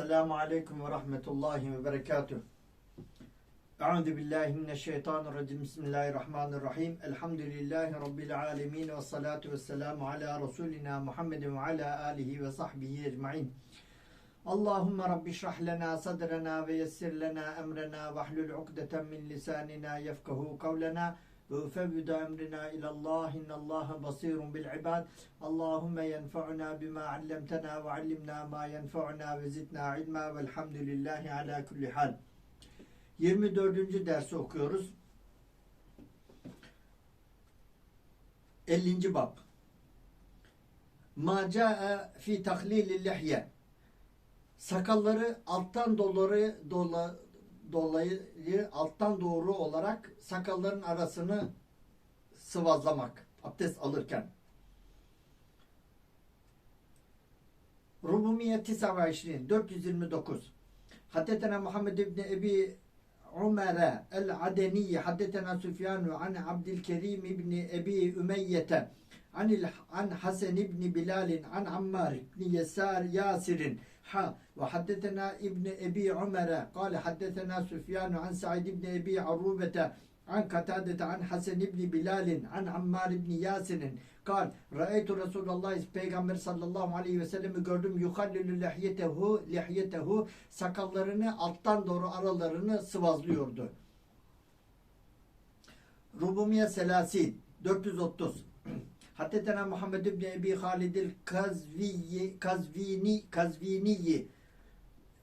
Esselamu Aleyküm ve Rahmetullahi ve Berekatuh. Euzu billahi mineşşeytanirracim. Bismillahirrahmanirrahim. Elhamdülillahi Rabbil alemin ve salatu ve selamu ala Resulina Muhammedin ve ala alihi ve sahbihi ecmain. Allahümme Rabbi şrah lena sadrena ve yessir lena emrena ve hlul ukdeten min lisanina yefkahu kavlena ve ufevvidu emrina ilallah innallaha basirun bil ibad. Allahümme yenfa'una bima allemtena ve allimna ma yenfa'una ve zidna ilma velhamdülillahi ala kulli hal. 24. dersi okuyoruz. 50. bab. Ma ca'e fi tahlilil lihye. Sakalları alttan doları dola, dolayı alttan doğru olarak sakalların arasını sıvazlamak abdest alırken. Rubumiye 29 429 Haddetena Muhammed İbni Ebi Umar el-Adeni Haddetena Süfyanu an Abdülkerim İbni Ebi Ümeyye an an Hasan İbni Bilal an Ammar İbni Yasar Yasir'in Ha ve haddetena İbn Ebi Umer'e kâle haddetena Süfyan an Said İbn Ebi Arubete an Katadete an Hasan İbn Bilal'in an Ammar İbn Yasin'in kal ra'aytu Resulullah Peygamber sallallahu aleyhi ve sellem'i gördüm. Yuhallilü lehyetehu lehyetehu sakallarını alttan doğru aralarını sıvazlıyordu. Rubumiye Selasin 430 Haddetena Muhammed ibn Ebi Halidil Kazviyi Kazvini Kazviniyi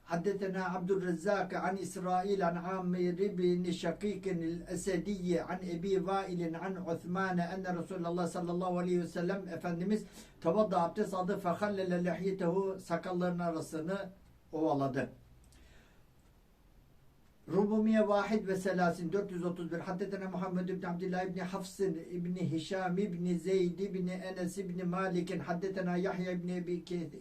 Haddetena Abdurrezzak an İsrail an Amir ibn Şakik el-Esedi an Ebi Vail an Osman enne Resulullah sallallahu aleyhi ve sellem Efendimiz tavadda abdest aldı fehallele lihyetehu sakalların arasını ovaladı. Rubumiye vahid ve selasin 431 Haddetena Muhammed ibn Abdullah ibn Hafsın ibn Hişam ibn Zeyd ibn Enes ibn Malik'in Haddetena Yahya ibn Ebi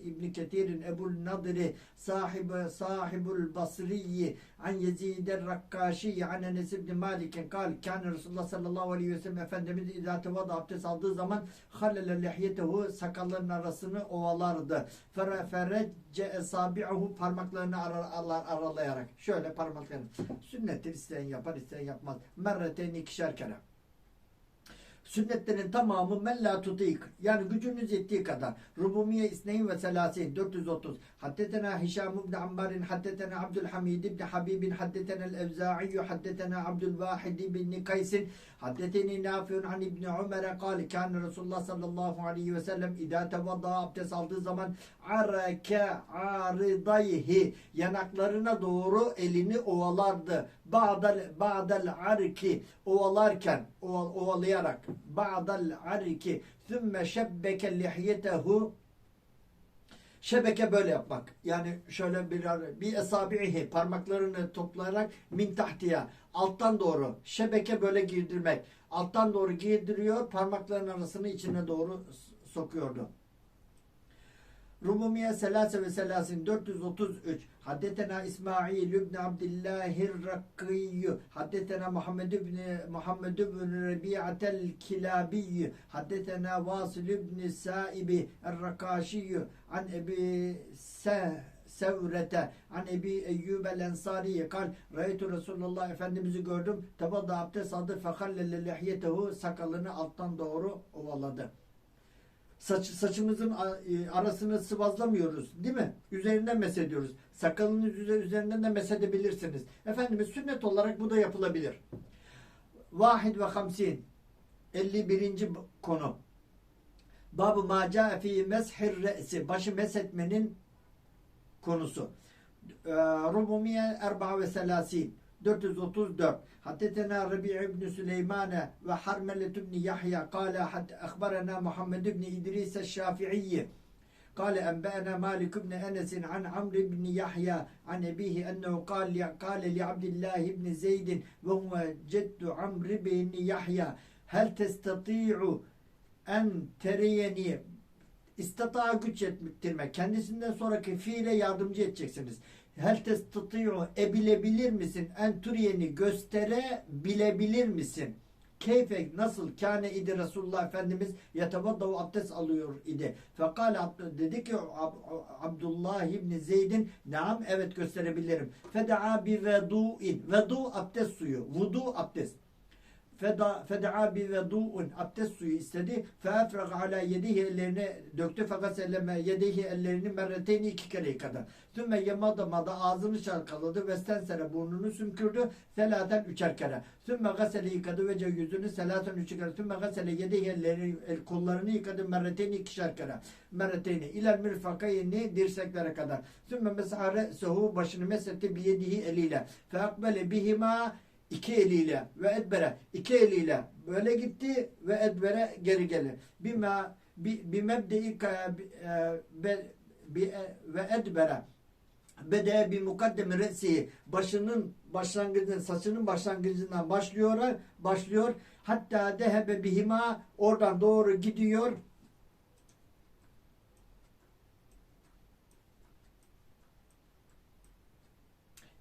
ibn Ketir'in Ebul Nadri sahib sahibul Basriyi an Yezid el-Rakkaşi an Enes ibn Malik'in kal kan Resulullah sallallahu aleyhi ve sellem Efendimiz idâ tevada abdest aldığı zaman hallele lihyetehu sakalların arasını ovalardı. Ferecce esabi'uhu parmaklarını aralar, aralayarak şöyle parmaklarını Sünnettir isteyen yapar isteyen yapmaz. Merreteyn ikişer kere. Sünnetlerin tamamı men la tutik. Yani gücünüz yettiği kadar. Rubumiye isneyn ve selasin 430. Haddetena Hişam ibn Ammar'in haddetena Abdülhamid ibn Habib'in haddetena el-Evza'i haddetena Abdülvahid ibn Kays'in haddeteni Nafi'un an İbn Ömer'e kâli kâne Resulullah sallallahu aleyhi ve sellem idâ tevadda abdest aldığı zaman arake aridayhi yanaklarına doğru elini ovalardı. Ba'dal ba'dal arki ovalarken oval, ovalayarak ba'dal arki thumma şebbeke lihyetehu Şebeke böyle yapmak. Yani şöyle bir bir esabihi parmaklarını toplayarak min tahtiya alttan doğru şebeke böyle girdirmek. Alttan doğru girdiriyor parmakların arasını içine doğru sokuyordu. Rubumiye selase ve selasin 433 Haddetena İsmail ibn Abdillahir Rakkiyyü Haddetena Muhammed ibn Muhammed ibn Rebi'atel Kilabiyyü Haddetena Vasıl ibn Saibi Er-Rakaşiyyü An Ebi Se Sevrete. An Ebi Eyyub el Ensariye kal Reytu Resulullah Efendimiz'i gördüm. Tebadda abdest aldı. Fehallele lihyetehu sakalını alttan doğru ovaladı saç, saçımızın e, arasını sıvazlamıyoruz değil mi? Üzerinden mesediyoruz. Sakalınız üzerinden de mesedebilirsiniz. Efendimiz sünnet olarak bu da yapılabilir. Vahid ve hamsin 51. konu. Babu ma ca'e fi meshir re'si başı mesetmenin konusu. Ee, Rubumiye erba ve selasin 434 Haddetena Rabi' ibn Süleyman ve Harmelet ibn Yahya kâle akhbarana Muhammed ibn İdris el-Şafi'i قال أنبأنا مالك بن أنس عن عمرو بن يحيى عن أبيه أنه قال قال لعبد الله بن زيد وهو جد عمرو بن يحيى هل تستطيع أن تريني istata güç ettirmek. Kendisinden sonraki fiile yardımcı edeceksiniz. Hel testati'u ebilebilir misin? En turiyeni gösterebilebilir misin? Keyfe nasıl kâne idi Resulullah Efendimiz yetevaddavu abdest alıyor idi. Fekale dedi ki Ab- Abdullah İbni Zeyd'in naam evet gösterebilirim. Feda'a bi vedu'in. Vedu abdest suyu. Vudu abdest. Feda feda'a bi vedu'un abdest suyu istedi. Feefrag ala yedihi ellerine döktü fakat elleme yedihi ellerini merreteyni iki kere yıkadı. Sümme yemada mada ağzını çalkaladı ve stensere burnunu sümkürdü. Selaten üçer kere. Sümme gasele yıkadı ve yüzünü selaten üçer kere. Sümme gasele yedihi ellerini el, kollarını yıkadı merreteyni ikişer kere. Merreteyni ilel mirfakayni dirseklere kadar. Sümme mesahare sehu başını mesetti bi yedihi eliyle. Fe akbele bihima iki eliyle ve edbere iki eliyle böyle gitti ve edbere geri gelir. Bima bi, mebde'i e, bi- e, ve edbere. Bede bir mukaddemi re'si başının başlangıcından saçının başlangıcından başlıyor başlıyor. Hatta dehebe bihima oradan doğru gidiyor.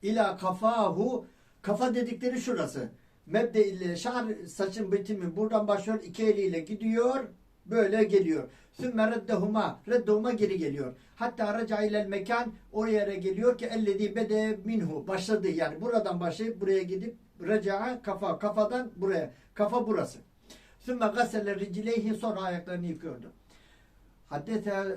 İla kafahu kafa dedikleri şurası. Mebde ile şar saçın bitimi buradan başlıyor iki eliyle gidiyor böyle geliyor. Sümme reddehuma reddehuma geri geliyor. Hatta reca ilel mekan o yere geliyor ki ellezi bede minhu başladı yani buradan başlayıp buraya gidip reca kafa kafadan buraya kafa burası. Sümme gasele ricileyhi sonra ayaklarını yıkıyordu. Haddete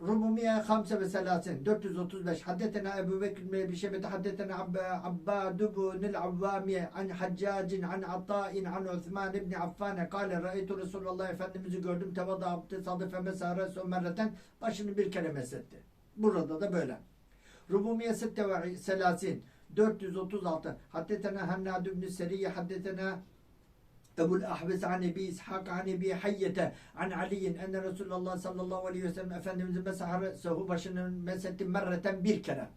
Rubumiye Hamse ve Selasin 435 Haddetena Ebu Bekir bin Ebi Şebet Haddetena Abba- Abbad ibn Avvami an Haccacin an Ata'in an Osman ibn Affan kâle ra'eytu Resulullah Efendimiz'i gördüm tevada abdest aldı femesâre sömerreten başını bir kere mesetti. Burada da böyle. Rubumiye Sitte ve Selasin 436 Haddetena Hennad ibn Seriye Haddetena Ebu'l Ahves an Ebi İshak an Ebi Hayyete an Ali'in enne Resulullah sallallahu aleyhi ve sellem Efendimizin mesaharı başının mesetti merreten bir kere.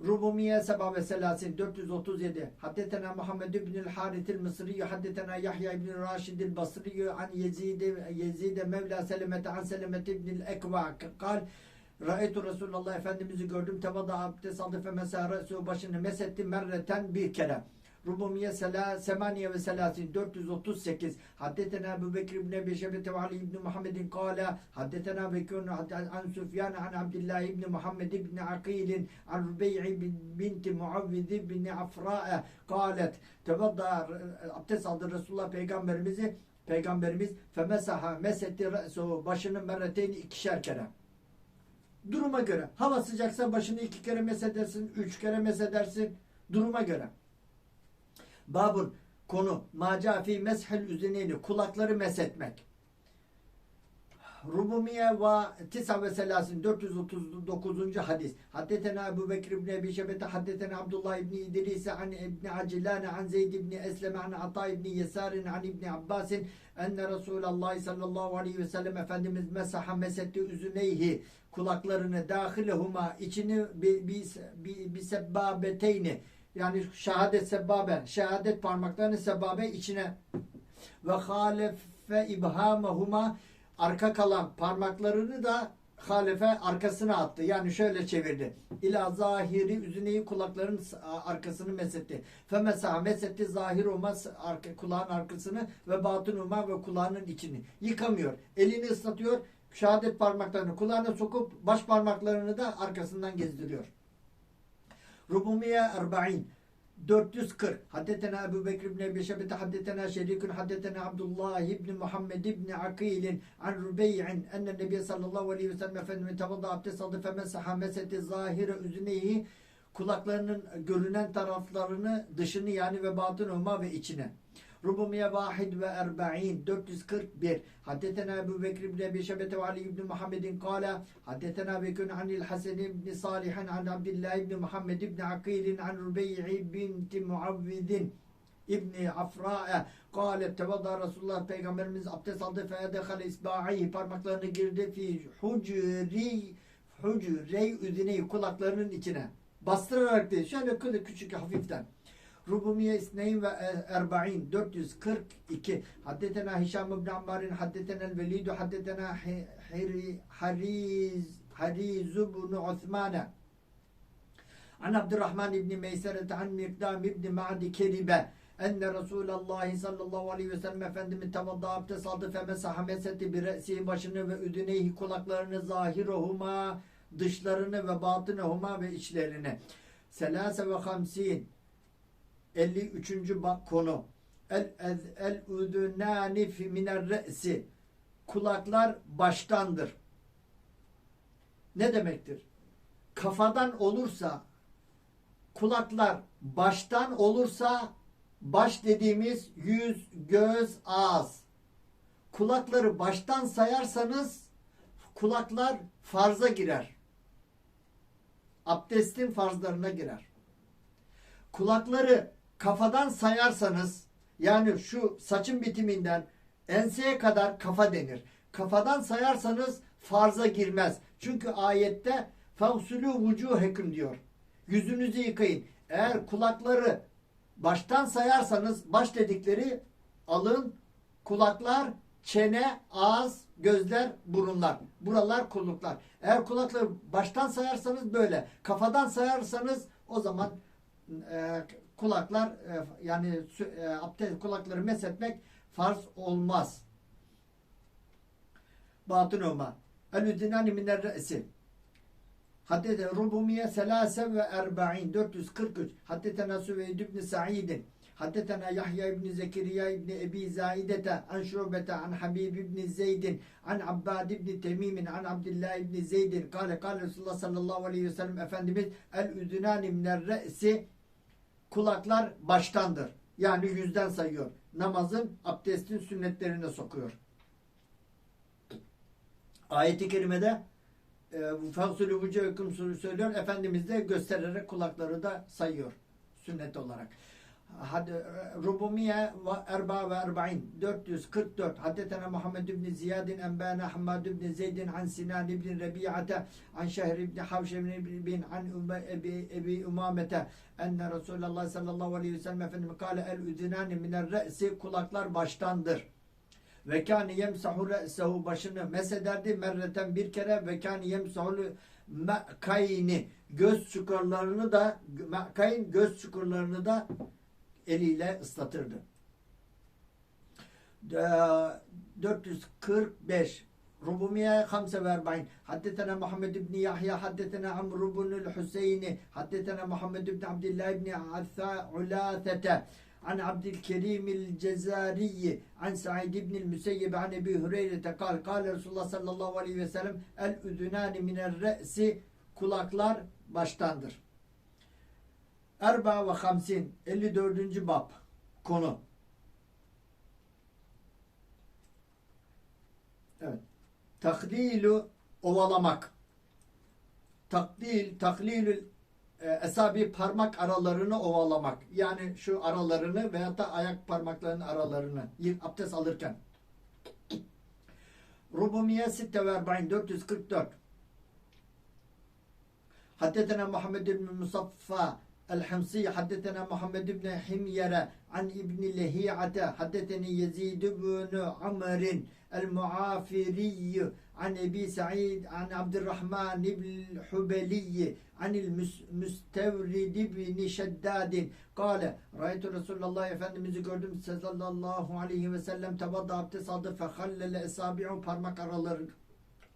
Rubumiye Seba ve Selasin 437 Haddetena Muhammed ibn-i Haritil Mısri'yi Haddetena Yahya ibn-i Raşidil Basri'yi An Yezide, Yezide Mevla Selemete An Selemete ibn-i Ekva Kal Ra'etu Resulullah Efendimiz'i gördüm. Tevada abdest aldı fe mesâ başını mesetti merreten bir kere. Rubumiye Semaniye ve Selasin 438 Haddetena Ebu Bekir ibn Ebi Şebete ve Ali ibn Muhammedin kâle Haddetena Bekirun an Süfyan an Abdullah ibn Muhammed ibn Akilin an Rubey'i binti Muavviz ibn Afra'e kâlet Tevadda abdest aldı Resulullah Peygamberimizi Peygamberimiz femesaha mesetti başını merreteyn ikişer kere. Duruma göre. Hava sıcaksa başını iki kere mesedersin, üç kere mesedersin. Duruma göre. Babun konu maca fi meshel üzüneyni kulakları mesetmek. Rubumiye ve Tisa ve Selasin 439. hadis. Haddetena Ebu Bekir ibn Ebi Şebete Haddetena Abdullah ibn İdris an İbn Acilane an Zeyd ibn Esleme an Ata ibn Yesarin an İbn Abbasin enne Resulallah sallallahu aleyhi ve sellem Efendimiz mesaha mesetti üzüneyhi kulaklarını dahilehuma içini bi, bi, bi, bi sebbabeteyni yani şehadet sebbabe şehadet parmaklarını sebbabe içine ve halefe ibhamehuma arka kalan parmaklarını da halefe arkasına attı. Yani şöyle çevirdi. İla zahiri üzüneyi kulakların arkasını mesetti. Femesa mesetti zahir olmaz arka, kulağın arkasını ve batın umma ve kulağının içini. Yıkamıyor. Elini ıslatıyor. Şehadet parmaklarını kulağına sokup baş parmaklarını da arkasından gezdiriyor. Rubumiye 40 440 Haddetena Ebu Bekir ibn Ebi Şebete Haddetena Şerikun Haddetena Abdullah ibn Muhammed ibn Akilin An Rubey'in Enne Nebiye sallallahu aleyhi ve sellem Efendimiz tavada abdest aldı. Femesaha meseti zahire üzüneyi kulaklarının görünen taraflarını dışını yani ve batın olma ve içine. Rubumiye vahid ve erba'in. 441 Haddetena Ebu Bekir ibn Ebi Şebete ve Ali ibn Muhammedin kâle Haddetena Bekun anil Hasan ibn Salihan an Abdullah ibn Muhammed ibn Akilin an Rubey'i binti Muavvidin İbni Afra'e. Kâle tevadda Resulullah Peygamberimiz abdest aldı. Fe edehale isba'i parmaklarını girdi. Fi hucri hucrey üzineyi kulaklarının içine. Bastırarak değil şöyle küçük hafiften Rubumiye İsneyn ve Erba'in 442 Haddetena Hişam ibn Ammar'in Haddetena el-Velidu Haddetena Hariz Hariz ibn Osman'a An Abdurrahman ibn Meyseret an Mirdam ibn Ma'di Keribe. Enne Resulallah sallallahu aleyhi ve sellem Efendimiz tavadda abdest aldı. Femesaha meseti bir re'si başını ve üdüneyhi kulaklarını zahirohuma dışlarını ve batınehuma ve içlerini. Selase ve hamsin 53. ba- konu. El ez el udunani fi miner re'si. Kulaklar baştandır. Ne demektir? Kafadan olursa kulaklar baştan olursa baş dediğimiz yüz, göz, ağız. Kulakları baştan sayarsanız kulaklar farza girer. Abdestin farzlarına girer. Kulakları kafadan sayarsanız yani şu saçın bitiminden enseye kadar kafa denir. Kafadan sayarsanız farza girmez. Çünkü ayette fevsulü vucuhekum diyor. Yüzünüzü yıkayın. Eğer kulakları baştan sayarsanız baş dedikleri alın, kulaklar, çene, ağız, gözler, burunlar. Buralar kulluklar. Eğer kulakları baştan sayarsanız böyle. Kafadan sayarsanız o zaman e, kulaklar e, yani e, abdest kulakları meshetmek farz olmaz. Batın olma. El-üdinani miner re'si. Haddete Rubumiye selase ve erba'in 443. Haddetena Süveyd ibn Sa'id. Haddetena Yahya ibn Zekeriya ibn Ebi Zaidete an Şubete an Habib ibn Zeyd an Abbad ibn Temim an Abdullah ibn Zeyd kâle kâle Resulullah sallallahu aleyhi ve sellem Efendimiz el üdünani miner re'si kulaklar baştandır. Yani yüzden sayıyor. Namazın abdestin sünnetlerine sokuyor. Ayet-i kerimede Fevsulü vücuhekum söylüyor. Efendimiz de göstererek kulakları da sayıyor. Sünnet olarak. Hadi Rubumiye ve Erba ve Erba'in. 444 Haddetena Muhammed ibn Ziyadin Enbana Hammad ibn Zeydin An Sinan ibn Rabi'ate An Şehr ibn Havş ibn bin An Ebi, Umamete. Enne Resulullah sallallahu aleyhi ve sellem Efendimiz kâle el üdünani miner re'si. Kulaklar baştandır. Ve kâne yemsahu re'sehu. Başını mesederdi merreten bir kere. Ve kâne yemsahu me'kayni. Göz çukurlarını da me'kayn göz çukurlarını da eliyle ıslatırdı. Ee, 445 Rubumiye Hamse ve Erbain Haddetena Muhammed ibn Yahya Haddetena Amr ibn Hüseyni Haddetena Muhammed ibn Abdillah ibn Atha Ulathete عن عبد الكريم الجزاري عن سعيد بن المسيب عن ابي هريره قال قال رسول الله صلى الله عليه وسلم الاذنان من الراس kulaklar baştandır. Erba ve Hamsin 54. bab konu. Evet. Takdilu ovalamak. Takdil, taklilül e, esabi parmak aralarını ovalamak. Yani şu aralarını veya da ayak parmaklarının aralarını abdest alırken. Rubumiye 46 444 Haddetene Muhammed bin Musaffa الحمصي حدثنا محمد بن حميرة عن ابن لهيعة حدثني يزيد بن عمر المعافري عن أبي سعيد عن عبد الرحمن بن الحبلي عن المستورد بن شداد قال رأيت رسول الله Efendimiz'i gördüm sallallahu aleyhi ve sellem tevadda abdest aldı fehallele esabi'u parmak araları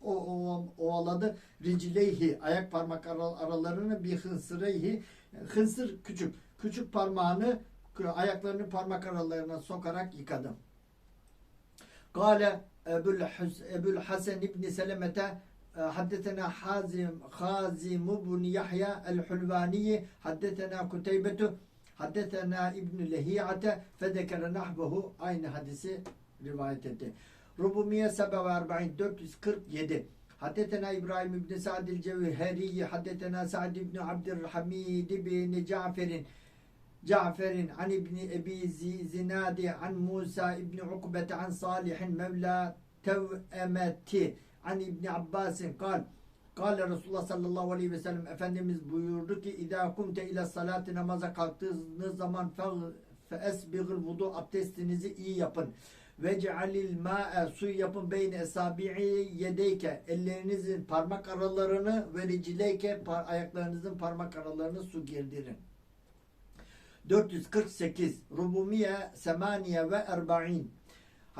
o, o ovaladı ricileyhi ayak parmak ara- aralarını bir hınsıreyhi hınsır küçük küçük parmağını ayaklarını parmak aralarına sokarak yıkadı. Kale Ebul, Hus, Ebul Hasan İbni Selemet'e حدثنا حازم خازم بن يحيى الحلواني حدثنا كتيبة حدثنا ابن لهيعة فذكر نحبه aynı hadisi rivayet etti. Rubumiye sebe ve erba'in 447. Hadetena İbrahim İbni Sadil Cevheri, Hadetena Sa'd İbni Abdülhamid İbni Cafer'in, Cafer'in an İbni Ebi Zinadi, an Musa İbni Ukbet, an Salih'in Mevla Tev'emeti, an İbni Abbas'in kal, Kale Resulullah sallallahu aleyhi ve sellem Efendimiz buyurdu ki İdâ kumte ile salati namaza kalktığınız zaman fe esbigil vudu abdestinizi iyi yapın. Ve cealil ma'e su yapın beyne esabi'i yedeyke ellerinizin parmak aralarını ve ricileyke par- ayaklarınızın parmak aralarını su girdirin. 448 Rubumiye Semaniye ve Erba'in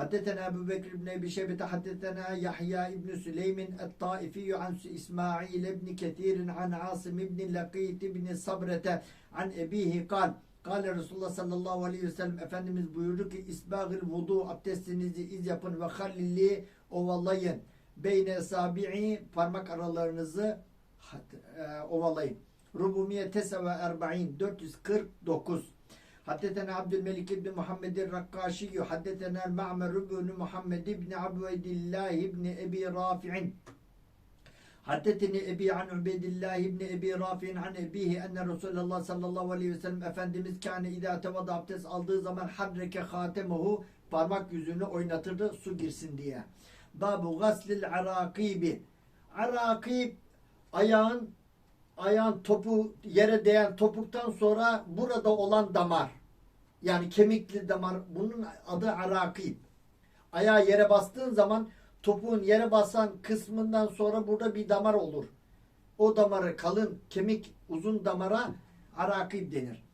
حدثنا أبو بكر بن أبي شيبة حدثنا يحيى بن سليم الطائفي عن إسماعيل بن كثير عن عاصم بن لقيت بن صبرة عن أبيه قال Kale Resulullah sallallahu aleyhi ve sellem Efendimiz buyurdu ki İsbâgil vudu abdestinizi iz yapın ve hallili ovalayın. Beyne sabi'i parmak aralarınızı e, ovalayın. Rubumiye teseve erba'in 449 Haddetena Abdülmelik İbni Muhammedin Rakkaşiyyü Haddetena El-Ma'mer Rübünü Muhammed İbni Abvedillah İbni Ebi Rafi'in Haddetini Ebi an Ubeydillah ibni Ebi Rafi'in an Ebihi enne Resulullah sallallahu aleyhi ve sellem Efendimiz kâne idâ tevada abdest aldığı zaman harreke hatemuhu parmak yüzünü oynatırdı su girsin diye. Babu gaslil arakibi. Arakib ayağın ayağın topu yere değen topuktan sonra burada olan damar. Yani kemikli damar. Bunun adı arakib. Ayağı yere bastığın zaman topuğun yere basan kısmından sonra burada bir damar olur. O damarı kalın, kemik, uzun damara arakib denir.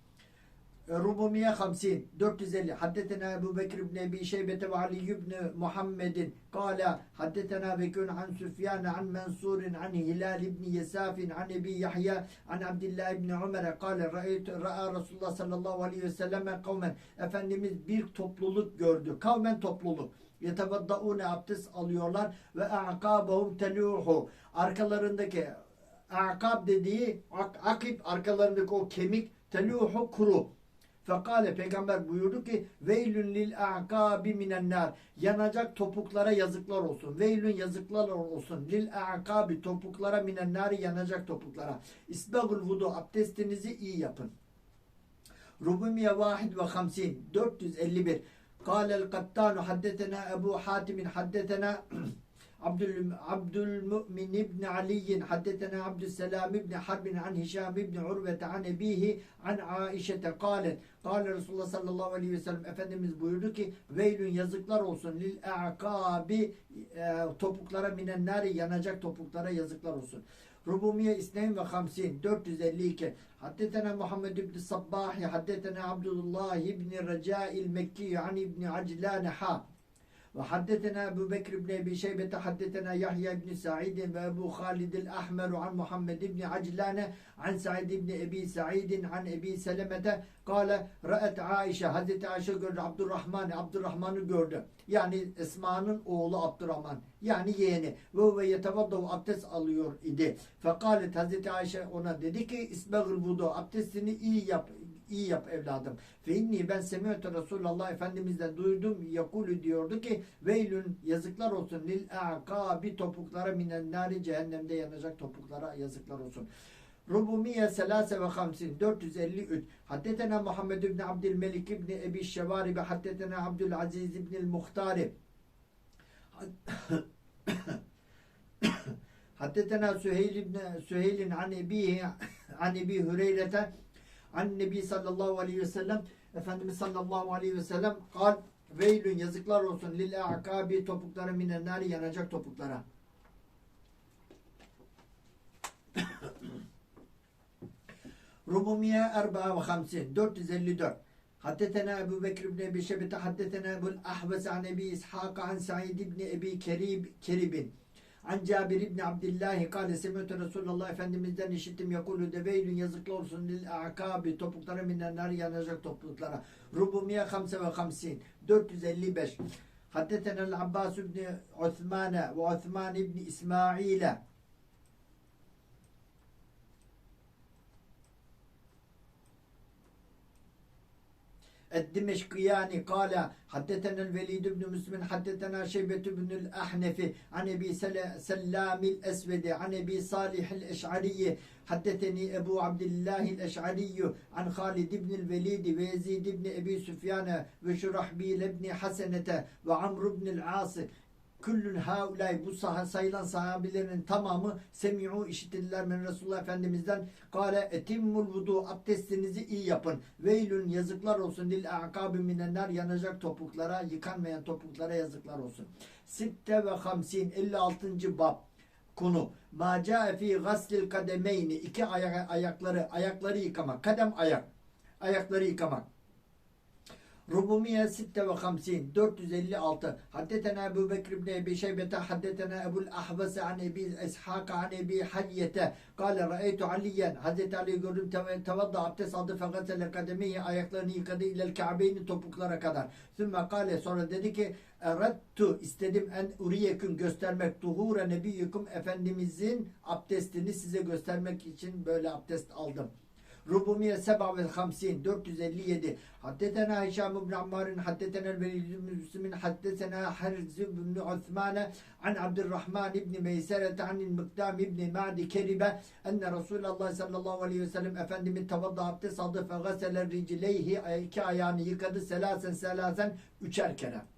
Rubumiye 50 450 Haddetena Ebu Bekir ibn Ebi Şeybete ve Ali ibn Muhammedin Kala Haddetena Bekun an Süfyan an Mansur'in an Hilal ibn Yesafin an Ebi Yahya an Abdullah ibn Ömer'e Kale Ra'aytu Ra'a Resulullah sallallahu aleyhi ve selleme kavmen Efendimiz bir topluluk gördü. Kavmen topluluk. Yetevaddaune abdest alıyorlar ve a'kabahum teluhu arkalarındaki akab dediği ak, akip arkalarındaki o kemik teluhu kuru. Fekale peygamber buyurdu ki veylün lil a'kabi minen nar yanacak topuklara yazıklar olsun. Veylün yazıklar olsun. Lil a'kabi topuklara minen nar yanacak topuklara. İsbagul vudu abdestinizi iyi yapın. Rubumiye vahid ve hamsin 451 Kâlel kattânu haddetena Ebu Hatimin haddetena Abdülmü'min ibn Ali haddetena Abdüsselam ibn Harbin an Hişam ibn Urvete an Ebihi an Aişete kâlet kâle Resulullah sallallahu aleyhi ve sellem Efendimiz buyurdu ki veylün yazıklar olsun lil e'kâbi topuklara minen nari yanacak topuklara yazıklar olsun. Rubumiye İsneyn ve Hamsin 452 Haddetena Muhammed ibn Sabbahi Haddetena Abdullah ibn Reca'il Mekki an ibn Aclane ha ve haddetena Ebu Bekir ibn Ebi Şeybete haddetena Yahya ibn Sa'id ve Ebu Halid el-Ahmer an Muhammed ibn Aclane an Sa'id ibn Ebi Sa'id an Ebi Selemete kale ra'et Aişe Hazreti Ayşe gördü Abdurrahman Abdurrahman'ı gördü. Yani Esma'nın oğlu Abdurrahman yani yeğeni ve ve yetevaddav abdest alıyor idi. Fekalet Hazreti Ayşe ona dedi ki isbegıl vudu abdestini iyi yap iyi yap evladım. Fe inni ben semiyete Resulullah Efendimiz'den duydum yakulü diyordu ki veylün yazıklar olsun lil a'kabi topuklara minen nari cehennemde yanacak topuklara yazıklar olsun. Rubumiye selase ve hamsin 453 Haddetena Muhammed ibn Abdülmelik ibn Ebi Şevaribi Haddetena Abdülaziz ibn Muhtari Haddetena Süheyl ibn Süheyl'in an Ebihi an Ebi Hüreyre'te an Nebi sallallahu aleyhi ve sellem Efendimiz sallallahu aleyhi ve sellem kal veylün yazıklar olsun. Lil a'kabi topuklara minen nari yanacak topuklara. Rubumiye Erba ve Hamsin 454 Haddetena Ebu Bekir ibn Ebi Şebete Haddetena Ebu'l Ahves an Ebi İshak an Said ibn Ebi Kerib, Keribin An Cabir ibn Abdillah kâle semûte Resulullah Efendimiz'den işittim yakulü de veylün yazıklı olsun lil akabi topuklara minenler yanacak topluluklara. Rubumiye hamse ve hamsin 455 Haddetena Abbas ibn Osman ve Osman ibn İsmail'e الدمشقياني قال حدثنا الوليد بن مسلم حدثنا شيبة بن الأحنف عن أبي سلام الأسود عن أبي صالح الأشعري. حدثني أبو عبد الله الأشعري عن خالد بن الوليد ويزيد بن أبي سفيان وشرحبيل بن حسنة وعمرو بن العاص Küllün haulay bu saha sayılan sahabilerin tamamı semi'u işitirdiler men Resulullah Efendimiz'den kâle etimmul vudu abdestinizi iyi yapın. Veylün yazıklar olsun lil a'kabi minenler yanacak topuklara yıkanmayan topuklara yazıklar olsun. Sitte ve hamsin 56. bab konu. Ma ca'e fi gaslil kademeyni iki ayak, ayakları ayakları yıkama. Kadem ayak. ayakları yıkamak. Rubumiye 56 456 Haddetena Ebu Bekir ibn Ebi Şeybete Haddetena Ebul Ahvası an Ebi İshak an Ebi Hayyete Kale ra'eytu Aliyen Hazreti Ali gördüm tev- tevadda abdest aldı fegasele kademeyi ayaklarını yıkadı ilel Kabe'nin topuklara kadar. Sümme kale sonra dedi ki Erettu istedim en uriyeküm göstermek tuhura nebiyyüküm Efendimizin abdestini size göstermek için böyle abdest aldım. Rubumiye 57 457 Haddetena Hişam ibn Ammar'ın Haddetena Velid ibn Müslim'in Haddetena Harz ibn Osman'a An Abdurrahman ibn Meyseret Anil Mıkdam ibn Ma'di Keribe Enne Resulullah sallallahu aleyhi ve sellem Efendimin tavadda abdest aldı. Fe gasele ricileyhi iki ayağını yıkadı. Selasen selasen üçer kere.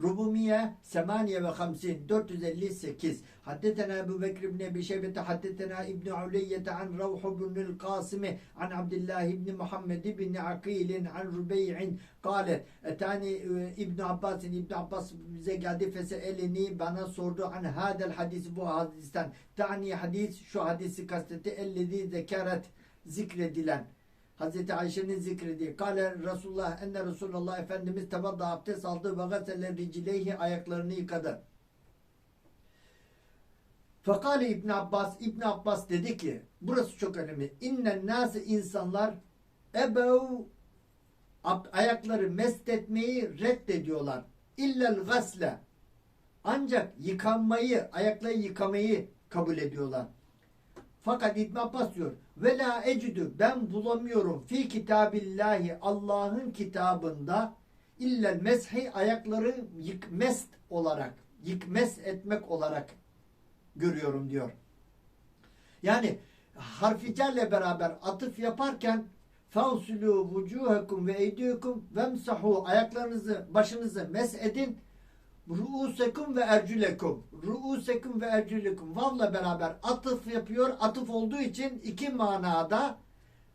Rubumiye 58 458 Haddetena Ebu Bekir ibn Ebi Şeybete Haddetena İbn Uleyyete an Ravh ibn el-Kasimi an Abdullah ibn Muhammed ibn Akilin an Rubey'in. Kale Etani e, İbn Abbas'in İbn Abbas bize geldi feseelini bana sordu an hadel hadis bu hadisten. Tani hadis şu hadisi kastetti ellezi zekeret zikredilen Hazreti Ayşe'nin zikrediği. Kale Resulullah enne Resulullah Efendimiz tevadda abdest aldı ve gasele ricileyhi ayaklarını yıkadı. Fakale İbn Abbas İbn Abbas dedi ki burası çok önemli. İnnen nası insanlar ebev ayakları mest etmeyi reddediyorlar. İllel gasle ancak yıkanmayı, ayakları yıkamayı kabul ediyorlar. Fakat İbn Abbas diyor ve la ecidü ben bulamıyorum fi kitabillahi Allah'ın kitabında illel meshi ayakları yık mest olarak yık mes etmek olarak görüyorum diyor. Yani harficerle beraber atıf yaparken fansulu vucuhakum ve eydiyakum vemsahu ayaklarınızı başınızı mes edin Ruusekum ve ercülekum. Ruusekum ve ercülekum. Vavla beraber atıf yapıyor. Atıf olduğu için iki manada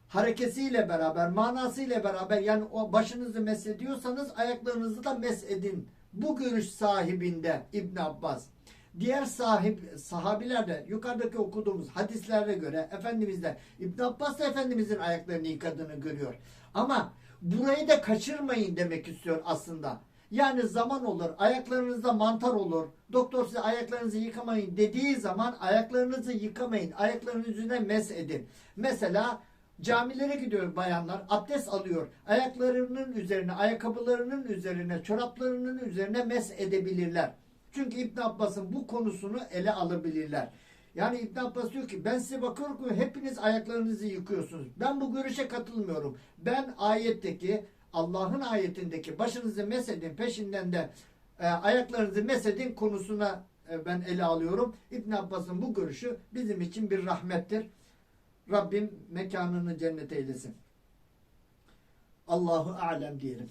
harekesiyle beraber, manasıyla beraber yani o başınızı mesediyorsanız ayaklarınızı da mesedin. Bu görüş sahibinde İbn Abbas. Diğer sahip sahabiler de yukarıdaki okuduğumuz hadislere göre Efendimiz de İbn Abbas da Efendimizin ayaklarını yıkadığını görüyor. Ama burayı da kaçırmayın demek istiyor aslında. Yani zaman olur, ayaklarınızda mantar olur. Doktor size ayaklarınızı yıkamayın dediği zaman ayaklarınızı yıkamayın. Ayaklarınız yüzüne mes edin. Mesela camilere gidiyor bayanlar, abdest alıyor. Ayaklarının üzerine, ayakkabılarının üzerine, çoraplarının üzerine mes edebilirler. Çünkü İbn Abbas'ın bu konusunu ele alabilirler. Yani İbn Abbas diyor ki ben size bakıyorum ki hepiniz ayaklarınızı yıkıyorsunuz. Ben bu görüşe katılmıyorum. Ben ayetteki Allah'ın ayetindeki başınızı mesedin peşinden de e, ayaklarınızı mesedin konusuna e, ben ele alıyorum. İbn Abbas'ın bu görüşü bizim için bir rahmettir. Rabbim mekanını cennet eylesin. Allahu alem diyelim.